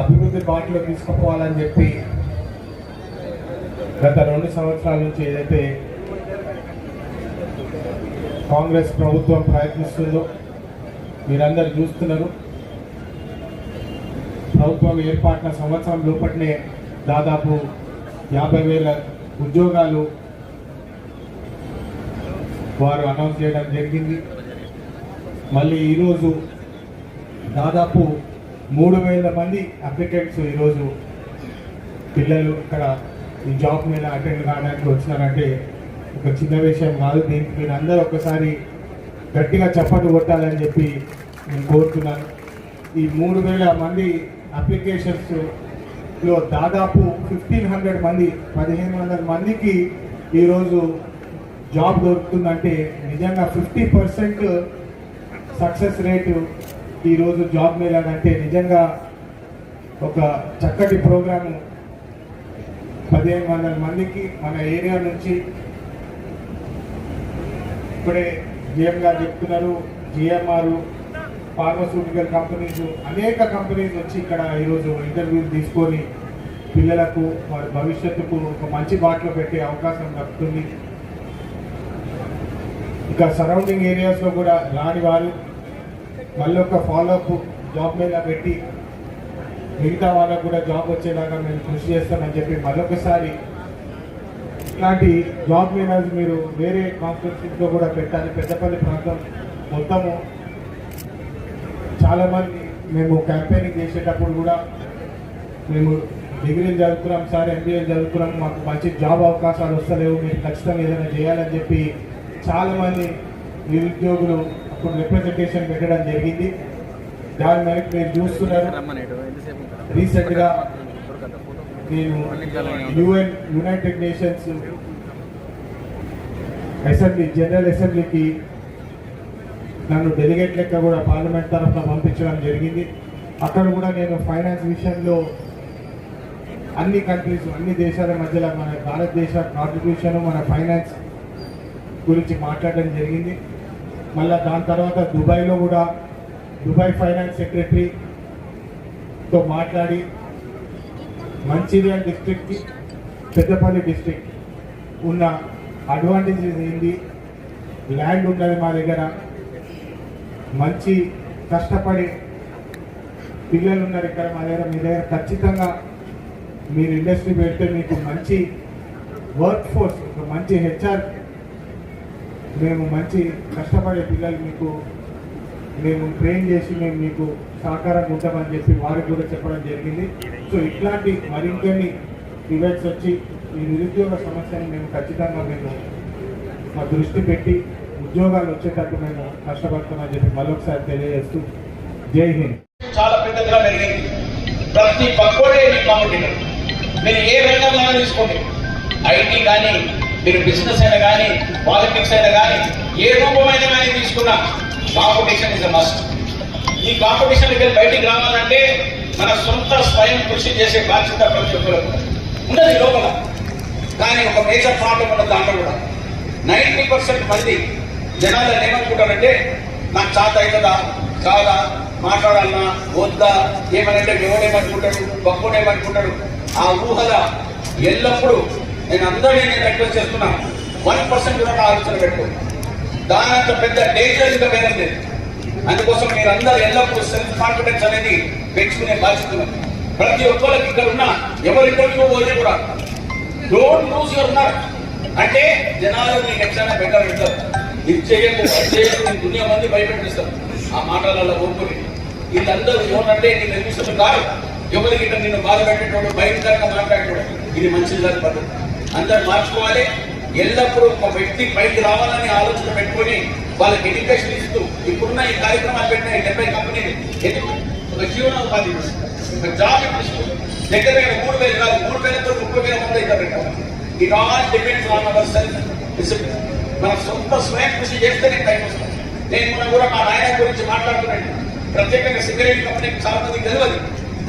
అభివృద్ధి బాటలో తీసుకుపోవాలని చెప్పి గత రెండు సంవత్సరాల నుంచి ఏదైతే కాంగ్రెస్ ప్రభుత్వం ప్రయత్నిస్తుందో మీరందరూ చూస్తున్నారు. ప్రభుత్వం ఏర్పాటున సంవత్సరం లోపట్నే దాదాపు యాభై వేల ఉద్యోగాలు వారు అనౌన్స్ చేయడం జరిగింది. మళ్ళీ ఈరోజు దాదాపు మూడు వేల మంది అప్లికెంట్స్ ఈరోజు పిల్లలు ఇక్కడ ఈ జాబ్ మీద అటెండ్ కావడానికి వచ్చినారంటే ఒక చిన్న విషయం కాదు. దీనికి మీరు అందరూ ఒకసారి గట్టిగా చప్పట్లు కొట్టాలని చెప్పి నేను కోరుతున్నాను. ఈ మూడు వేల మంది అప్లికేషన్స్లో దాదాపు ఫిఫ్టీన్ హండ్రెడ్ మంది పదిహేను వందల మందికి ఈరోజు జాబ్ దొరుకుతుందంటే నిజంగా ఫిఫ్టీ పర్సెంట్ సక్సెస్ రేటు ఈరోజు జాబ్ మేళానంటే నిజంగా ఒక చక్కటి ప్రోగ్రాము. పదిహేను వందల మందికి మన ఏరియా నుంచి ఇప్పుడే జిఎం గారు చెప్తున్నారు. జిఎంఆర్ ఫార్మస్యూటికల్ కంపెనీస్ అనేక కంపెనీస్ వచ్చి ఇక్కడ ఈరోజు ఇంటర్వ్యూలు తీసుకొని పిల్లలకు వారి భవిష్యత్తుకు ఒక మంచి బాటలో పెట్టే అవకాశం దక్కుతుంది. ఇంకా సరౌండింగ్ ఏరియాస్లో కూడా రాని వారు మళ్ళీ ఒక ఫాలోఅప్ జాబ్ మీద పెట్టి మిగతా వాళ్ళకు కూడా జాబ్ వచ్చేలాగా మేము కృషి చేస్తామని చెప్పి మరొకసారి ఇట్లాంటి జాబ్ మీద మీరు వేరే కాన్స్టిట్యూన్సీలో కూడా పెట్టాలి. పెద్దపల్లి ప్రాంతం మొత్తము చాలామంది మేము క్యాంపెయినింగ్ చేసేటప్పుడు కూడా మేము డిగ్రీలు చదువుకున్నాం సార్ ఎంబీఏ చదువుకున్నాం మాకు మంచి జాబ్ అవకాశాలు వస్తలేవు మీరు ఖచ్చితంగా ఏదైనా చేయాలని చెప్పి చాలామంది నిరుద్యోగులు అప్పుడు రిప్రజెంటేషన్ పెట్టడం జరిగింది. దాని మేరకు మీరు చూస్తున్నారు. రీసెంట్గా నేను UN United Nations Assembly General అసెంబ్లీకి నన్ను డెలిగేట్ లెక్క కూడా పార్లమెంట్ తరఫున పంపించడం జరిగింది. అక్కడ కూడా నేను ఫైనాన్స్ విషయంలో అన్ని కంట్రీస్ అన్ని దేశాల మధ్యలో మన భారతదేశ కాంట్రిబ్యూషన్ మన ఫైనాన్స్ గురించి మాట్లాడడం జరిగింది. మళ్ళీ దాని తర్వాత దుబాయ్లో కూడా దుబాయ్ ఫైనాన్స్ సెక్రటరీతో మాట్లాడి మంచిర్యాల డిస్ట్రిక్ట్కి పెద్దపల్లి డిస్ట్రిక్ట్ ఉన్న అడ్వాంటేజెస్ ఏంటి ల్యాండ్ ఉన్నది మా దగ్గర. మంచి కష్టపడి పిల్లలు ఉన్నారు ఇక్కడ మా దగ్గర. మీ దగ్గర ఖచ్చితంగా మీరు ఇండస్ట్రీ పెడితే మీకు మంచి వర్క్ ఫోర్స్ మంచి హెచ్ఆర్ మేము మంచి కష్టపడే పిల్లలు మీకు మేము ట్రైన్ చేసి మేము మీకు సహకారంగా ఉంటామని చెప్పి వారికి కూడా చెప్పడం జరిగింది. సో ఇట్లాంటి మరింకొన్ని ఈవెంట్స్ వచ్చి ఈ నిరుద్యోగ సమస్యను మేము ఖచ్చితంగా మేము మా దృష్టి పెట్టి ఉద్యోగాలు వచ్చేటట్టు మేము కష్టపడుతున్నామని చెప్పి మరొకసారి తెలియజేస్తూ జై హింద్. చాలా పెద్దగా పెరిగింది. ప్రతి పక్కోడే మీరు ఏ రంగంలో తీసుకోండి ఐటీ కానీ మీరు బిజినెస్ అయినా కానీ పాలిటిక్స్ అయినా కానీ ఏ రూపమైన కానీ తీసుకున్నా కాంపిటీషన్ ఇస్ అ మస్ట్ ఈ కాంపిటీషన్ వెళ్ళి బయటికి రావాలంటే మన సొంత స్వయం కృషి చేసే బాధ్యత ప్రతి ఒక్కరికి ఉన్నది లోపల. కానీ ఒక మేజర్ ప్రాబ్లం ఉన్న దాంట్లో కూడా నైంటీ పర్సెంట్ మంది జనాలు ఏమనుకుంటారంటే నాకు చాత అవుతుందా చాలా మాట్లాడాలన్నా? వద్దా? ఏమనంటే ఎవడేమనుకుంటాడు? గొప్పడేమనుకుంటాడు ఆ ఊహల ఎల్లప్పుడూ నేను అందరినీ నేను రిక్వెస్ట్ చేస్తున్నా. వన్ పర్సెంట్ కూడా నా ఆలోచన దాని దానంత పెద్ద డేంజర్ ఇంకా వేరే లేదు అందుకోసం మీరు అందరూ ఎల్లప్పుడూ సెల్ఫ్ కాన్ఫిడెన్స్ అనేది పెంచుకునే బాధ్యత ప్రతి ఒక్కరికి ఇక్కడ ఉన్న ఎవరి ఇంటర్వ్యూ పోతే కూడా డోంట్ లూజ్ యువర్ నర్ అంటే జనాలు నీకు ఎట్లా బెటర్ పెడతారు. ఇది చేయకు అది చేయకు నేను దునియా మంది భయపెట్టిస్తారు. ఆ మాటలలో ఊరుకుని. వీళ్ళందరూ ఏమంటే నేను నిర్మిస్తున్న కాదు. ఎవరికి ఇక్కడ నిన్ను బాధ పెట్టేటోడు భయంకరంగా మాట్లాడేటోడు ఇది మంచిది కాదు పద్ధతి. అందరు మార్చుకోవాలి. ఎల్లప్పుడూ ఒక వ్యక్తి పైకి రావాలని ఆలోచన పెట్టుకొని వాళ్ళకి ఎడ్యుకేషన్ ఇస్తూ ఇప్పుడున్న ఈ కార్యక్రమాలు పెట్టిన డెబ్బై కంపెనీలు ఎందుకు ఒక జీవనోపాధి ఒక జాబ్ ఇప్పిస్తూ దగ్గర మూడు వేలు కాదు మూడు వేలతో ముప్పై వేల మంది ఇక్కడ పెట్టాలి it all depends on our self discipline మన సొంత స్వయం కృషి చేస్తేనే టైం వస్తుంది. నేను మన కూడా మా నాయన గురించి మాట్లాడుతున్నాను. ప్రత్యేకంగా సిగరెట్ కంపెనీకి చాలా మందికి తెలియదు.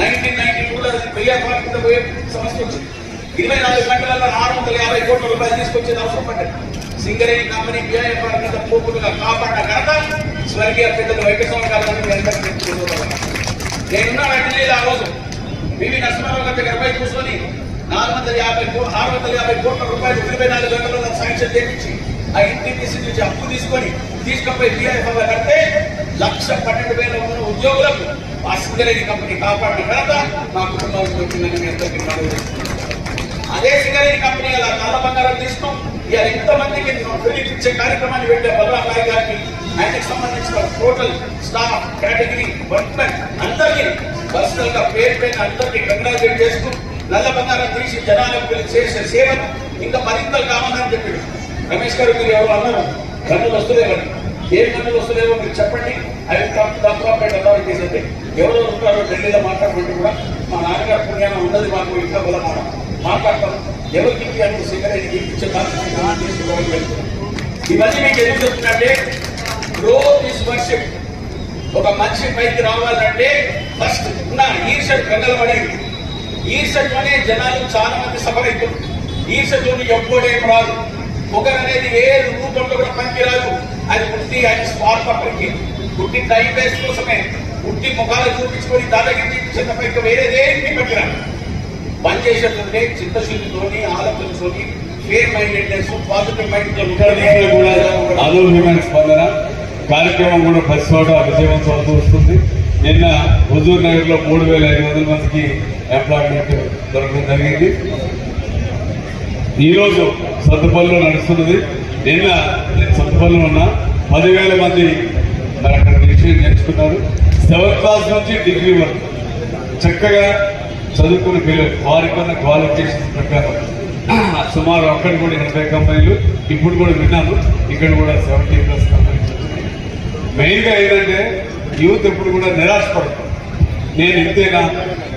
నైన్టీన్ నైన్టీ టూలో వెయ్యి పోయే సమస్య వచ్చింది. ఇరవై నాలుగు గంటలలో ఆరు వందల యాభై కోట్ల రూపాయలు తీసుకొచ్చేది అవసరం పడ్డది. సింగరేణి కంపెనీ బిఐఎఫ్ఆర్ కింద పోపులుగా కాపాడిన ఘనత స్వర్గీయ పెద్దలు వెంకటస్వామి గారు నేను నేనున్నా ఢిల్లీలో ఆ రోజు. వివి నరసింహారావు గారి దగ్గర పోయి కూర్చొని నాలుగు వందల యాభై ఆరు వందల యాభై కోట్ల రూపాయలు ఇరవై నాలుగు గంటలలో శాంక్షన్ చేయించి ఆ ఇంటిపిసి నుంచి అప్పు తీసుకొని తీసుకుపోయి డిఐఎఫ్ కడితే లక్ష పన్నెండు వేల ఉన్న ఉద్యోగులకు ఆ సింగరేణి కంపెనీ కాపాడిన ఘనత మా కుటుంబానికి వచ్చిందని మేము అందరికీ మనవి చేస్తున్నాను. అదే సింగరేణి కంపెనీ అలా నల్ల బంగారం తీసుకోం ఇలా ఎంతమందికి క్రెడిట్ ఇచ్చే కార్యక్రమాన్ని పెట్టే బలరామాయి గారికి ఆయనకు సంబంధించిన టోటల్ స్టాఫ్ కేటగిరీ వర్క్మెన్ అందరికీ పర్సనల్గా పేరు పైన అందరికీ కంగ్రాచులేట్ చేస్తూ నల్ల బంగారం తీసి జనాలకు పిలిచి చేసే సేవను ఇంకా మరింతలు కావాలని చెప్పాడు. రమేష్ గారు మీరు ఎవరు అన్నారు కన్నులు వస్తలేవని. ఏ కన్నులు వస్తులేవో మీరు చెప్పండి. అవి తప్పపేట అథారిటీస్ చేసేది ఎవరో ఉంటారో ఢిల్లీలో మాట్లాడుకుంటూ కూడా మా నాన్నగారు పుణ్యాన ఉన్నది మాకు ఇంకా బలమానం మాట్లాడతాం. ఎవరికి అంటే సిగరెట్ ఇచ్చే ఇవన్నీ మీకు ఎందుకు చెప్తున్నట్టే గ్రోత్ ఇస్ వర్షిప్ ఒక మనిషి పైకి రావాలంటే ఫస్ట్ ఉన్న ఈర్షట్ కదలబడేది ఈర్షట్లోనే జనాలు చాలా మంది సఫర్ ఈర్షట్లోని ఎప్పుడేం రాదు. ఒకరు అనేది ఏ రూపంలో కూడా పనికి రాదు అది పుట్టి అది స్వార్థ పనికి పుట్టి టైం వేస్ట్ కోసమే. పుట్టి ముఖాలు చూపించుకొని దాదాపు చూపించిన పైకి వేరేదేమి పనికిరాదు. చేసేటంటే చిత్తశుద్ధితోని ఆలోచనతోని ఫేర్ మైండెడ్నెస్ పాజిటివ్ మైండ్తో ఇక్కడ కూడా అనూహ్యమైన స్పందన. కార్యక్రమం కూడా ప్రతి చోట విజయవంతం అవుతూ వస్తుంది. నిన్న హుజూర్ నగర్లో మూడు వేల ఐదు వందల మందికి ఎంప్లాయ్మెంట్ దొరకడం జరిగింది. ఈ రోజు సత్తుపల్లిలో నడుస్తున్నది. నిన్న నేను సత్తుపల్లిలో ఉన్న. పదివేల మంది మరి అక్కడ విషయం నేర్చుకున్నారు సెవెంత్ క్లాస్ నుంచి డిగ్రీ వరకు. చక్కగా చదువుకుని పిల్లలు వారికి క్వాలిఫికేషన్ ప్రకారం. సుమారు అక్కడ కూడా ఎనభై కంపెనీలు ఇప్పుడు కూడా విన్నాను. ఇక్కడ కూడా సెవెంటీ ప్లస్ కంపెనీస్ మెయిన్గా ఏంటంటే యూత్ ఎప్పుడు కూడా నిరాశపడతాం నేను ఇంతేనా?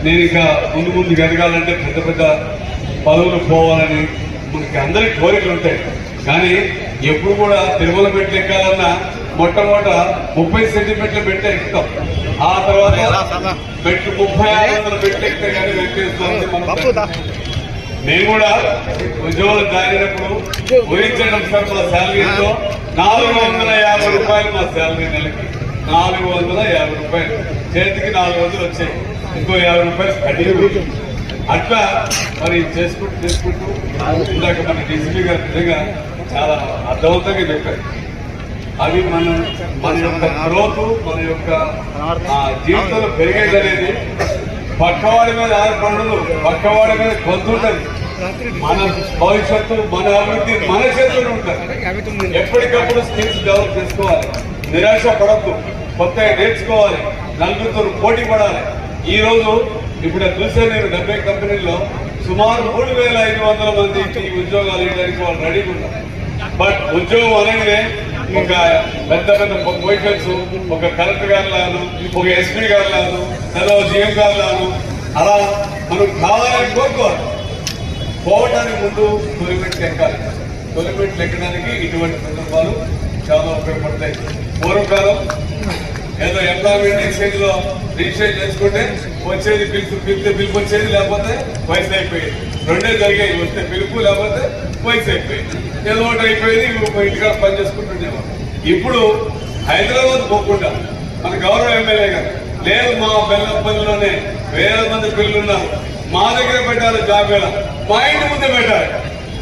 నేను ఇంకా ముందు ముందు ఎదగాలంటే పెద్ద పెద్ద పదవులు పోవాలని మనకి అందరికీ కోరికలు ఉంటాయి. కానీ ఎప్పుడు కూడా తిరుమల పెట్టి ఎక్కాలన్నా మొట్టమొదట ముప్పై సెంటీమీటర్ల మెట్లు ఎక్కుతాం. ఆ తర్వాత మెట్లు ముప్పై ఆరు వందల మెట్లు ఎక్కితే కానీ వెంకటేశ్వర మేము కూడా ఉద్యోగులు జాయినప్పుడు ఊహించడం సార్ మా శాలరీ ఎంతో. నాలుగు వందల యాభై రూపాయలు మా శాలరీ నెలకి. నాలుగు వందల యాభై రూపాయలు. చేతికి నాలుగు వందలు వచ్చాయి. ఇంకో యాభై రూపాయలు కట్టి అట్లా మరి చేసుకుంటూ చేసుకుంటూ ఇందాక మన డిసిపి గారు నిజంగా చాలా అర్థవంతంగా చెప్పారు. అవి మన మన యొక్క గ్రోత్ మన యొక్క జీవితంలో పెరిగేది అనేది పక్కవాడి మీద ఆధారపడదు. పక్కవాడి మీద కొంతుంటది మన భవిష్యత్తు మన అభివృద్ధి మన చేతుల్లో ఉంటుంది. ఎప్పటికప్పుడు స్కిల్స్ డెవలప్ చేసుకోవాలి. నిరాశ పడద్దు కొత్తగా నేర్చుకోవాలి. నలుగురితో పోటీ పడాలి. ఈ రోజు ఇప్పుడు చూసే నేను డెబ్బై కంపెనీల్లో సుమారు మూడు వేల ఐదు వందల మంది ఉద్యోగాలు ఇవ్వడానికి వాళ్ళు రెడీగా ఉన్నారు. బట్ ఉద్యోగం అనేది ఇంకా పెద్ద పెద్ద పొజిషన్స్ ఒక కలెక్టర్ గారు లాను ఒక ఎస్పీ గారు లాను లేదా జిఎం గారు లాను అలా మనం కావాలని కోరుకోవాలి. పోవడానికి ముందు తొలిమెట్లు ఎక్కాలి. తొలిమెట్లు ఎక్కడానికి ఇటువంటి సందర్భాలు చాలా ఉపయోగపడతాయి. పూర్వకాలం ఏదో ఎంప్లాయ్మెంట్ ఎక్స్చేంజ్లో రిజిస్ట్రేషన్ చేసుకుంటే వచ్చేది పిలుపు పిలిస్తే పిలుపు వచ్చేది లేకపోతే వయసు అయిపోయేది. రెండే జరిగాయి. వస్తే పిలుపు లేకపోతే వయసు అయిపోయింది. ఏదో ఒకటి అయిపోయేది ఇంటికాడ పని చేసుకుంటుండేమో. ఇప్పుడు హైదరాబాద్ పోకుండా మన గౌరవ ఎమ్మెల్యే గారు లేదు మా బెల్లంపల్లిలోనే వేల మంది పిల్లలు ఉన్నారు మా దగ్గర పెట్టారు జాబ్ ఎలా? మా ఇంటి ముందే పెట్టారు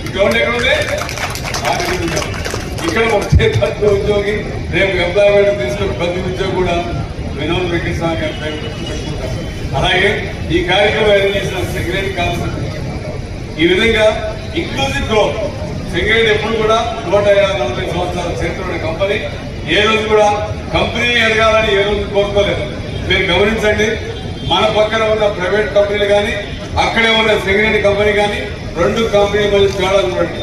ఈ గ్రౌండ్ ఎక్కడ ఉంది? ఇక్కడ ఒక ప్రతి ఉద్యోగి రేపు ఎంప్లాయ్మెంట్ తీసుకుని ప్రతి ఉద్యోగి కూడా వినోద్ వెంకటస్వామి గారి పేరు పెట్టుకుంటారు అలాగే ఈ కార్యక్రమం ఏర్పాటు చేసిన సెక్రటరీ కాన్సెప్ట్ ఈ విధంగా ఇంక్లూజివ్ గ్రోత్ సింగరేట్ ఎప్పుడు కూడా నూట యాభై నలభై సంవత్సరాల చరిత్ర ఉన్న కంపెనీ ఏ రోజు కూడా కంపెనీ ఎదగాలని ఏ రోజు కోరుకోలేదు. మీరు గమనించండి మన పక్కన ఉన్న ప్రైవేట్ కంపెనీలు కానీ అక్కడే ఉన్న సింగరేట్ కంపెనీ కానీ రెండు కంపెనీల మధ్య తేడా చూడండి.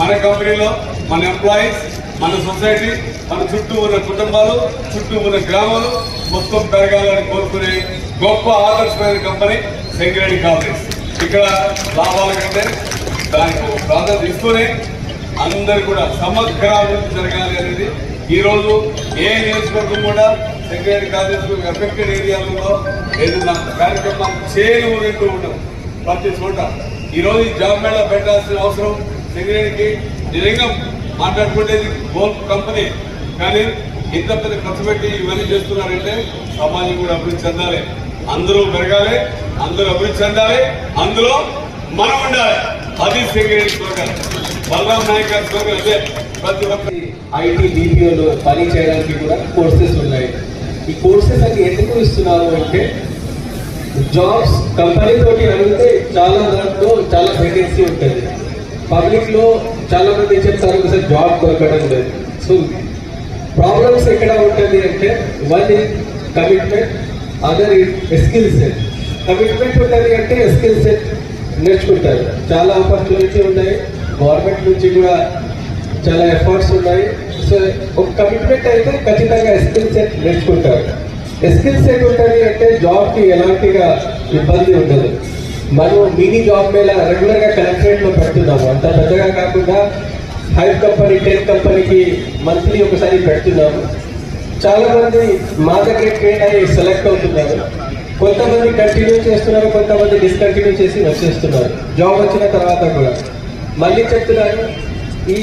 మన కంపెనీలో మన ఎంప్లాయీస్ మన సొసైటీ మన చుట్టూ ఉన్న కుటుంబాలు చుట్టూ ఉన్న గ్రామాలు మొత్తం పెరగాలని కోరుకునే గొప్ప ఆదర్శమైన కంపెనీ సింగరేణి కాంగ్రెస్ ఇక్కడ లాభాల కంటే దానికి ప్రాధాన్యత ఇస్తూనే అందరు కూడా సమగ్ర అభివృద్ధి జరగాలి అనేది. ఈరోజు ఏ నియోజకవర్గం కూడా సెక్రటరీ కాలేజ్ ఎఫెక్టెడ్ ఏరియాలలో ఏదైనా కార్యక్రమం చేయని ఉండవు. ప్రతి చోట. ఈ రోజు ఈ జాబ్ మేళా పెట్టాల్సిన అవసరం సెక్రటరీకి. నిజంగా మాట్లాడుకునేది గోల్ కంపెనీ. కానీ ఇంత పెద్ద ఖర్చు పెట్టి ఇవన్నీ చేస్తున్నారంటే సమాజం కూడా అభివృద్ధి చెందాలి. అందరూ పెరగాలి అందరూ అభివృద్ధి చెందాలి అందులో మనం ఉండాలి. అది సింగరేణి స్లోగన్ బలరాం నాయక్ గారి స్లోగన్ అదే ప్రతి ఒక్క ఐటీ బీపీఓలో పని చేయడానికి కూడా కోర్సెస్ ఉన్నాయి. ఈ కోర్సెస్ అన్ని ఎందుకు ఇస్తున్నారు అంటే జాబ్స్ కంపెనీ తోటి అడిగితే చాలా దాంట్లో చాలా వేకెన్సీ ఉంటుంది. పబ్లిక్లో చాలా మంది చెప్తారు సార్ జాబ్ దొరకడం లేదు. సో ప్రాబ్లమ్స్ ఎక్కడ ఉంటుంది అంటే one commitment other skill set commitment ఉంటుంది అంటే స్కిల్ సెట్ నేర్చుకుంటారు. చాలా ఆపర్చునిటీ ఉన్నాయి. గవర్నమెంట్ నుంచి కూడా చాలా ఎఫర్ట్స్ ఉన్నాయి. సో ఒక కమిట్మెంట్ అయితే ఖచ్చితంగా స్కిల్ సెట్ నేర్చుకుంటారు. స్కిల్ సెట్ ఉంటుంది అంటే జాబ్కి ఎలాంటిగా ఇబ్బంది ఉండదు. మనం మినీ జాబ్ మీద రెగ్యులర్గా కలెక్టరేట్లో పెడుతున్నాము. అంత పెద్దగా కాకుండా హైప్ కంపెనీ టెన్ కంపెనీకి మంత్లీ ఒకసారి పెడుతున్నాము. చాలామంది మా దగ్గర ట్రైన్ అయ్యి సెలెక్ట్ అవుతున్నారు. కొంతమంది కంటిన్యూ చేస్తున్నారు కొంతమంది డిస్కంటిన్యూ చేసి వచ్చేస్తున్నారు. జాబ్ వచ్చిన తర్వాత కూడా. మళ్ళీ చెప్తున్నాను ఈ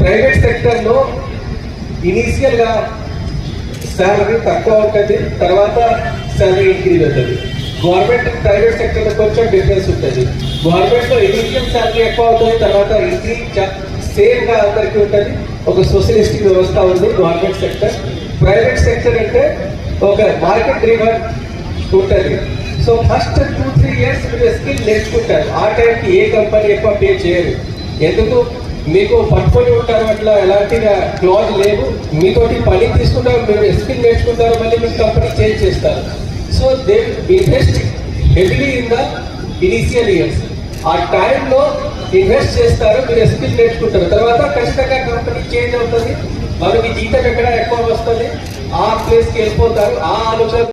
ప్రైవేట్ సెక్టర్లో ఇనీషియల్గా శాలరీ తక్కువ ఉంటుంది తర్వాత శాలరీ ఇంక్రీజ్ అవుతుంది గవర్నమెంట్ ప్రైవేట్ సెక్టర్లో కొంచెం డిఫరెన్స్ ఉంటుంది. గవర్నమెంట్లో ఇనీషియల్ శాలరీ ఎక్కువ అవుతుంది తర్వాత ఇంక్రీజ్ సేమ్గా అందరికీ ఉంటుంది. ఒక సోషలిస్టిక్ వ్యవస్థ ఉంది గవర్నమెంట్ సెక్టర్ ప్రైవేట్ సెక్టర్ అంటే ఒక మార్కెట్ డ్రివన్ ఉంటుంది so first two three years మీరు స్కిల్ నేర్చుకుంటారు. ఆ టైంకి ఏ కంపెనీ ఎక్కువ పే చేయరు. ఎందుకు? మీకు పట్టుకొని ఉంటారు అట్లా ఎలాంటి క్లాజ్ లేవు. మీతోటి పని తీసుకుంటారు మీరు స్కిల్ నేర్చుకుంటారు మళ్ళీ మీరు కంపెనీ చేంజ్ చేస్తారు. So they invest heavily in the initial years ఆ టైంలో ఇన్వెస్ట్ చేస్తారు మీరు స్కిల్ నేర్చుకుంటారు. తర్వాత ఖచ్చితంగా కంపెనీ చేంజ్ అవుతుంది. వాళ్ళకి జీతం ఎక్కడ ఎక్కువ వస్తుంది? ఆ ప్లేస్కి వెళ్ళిపోతారు. ఆ ఆలోచన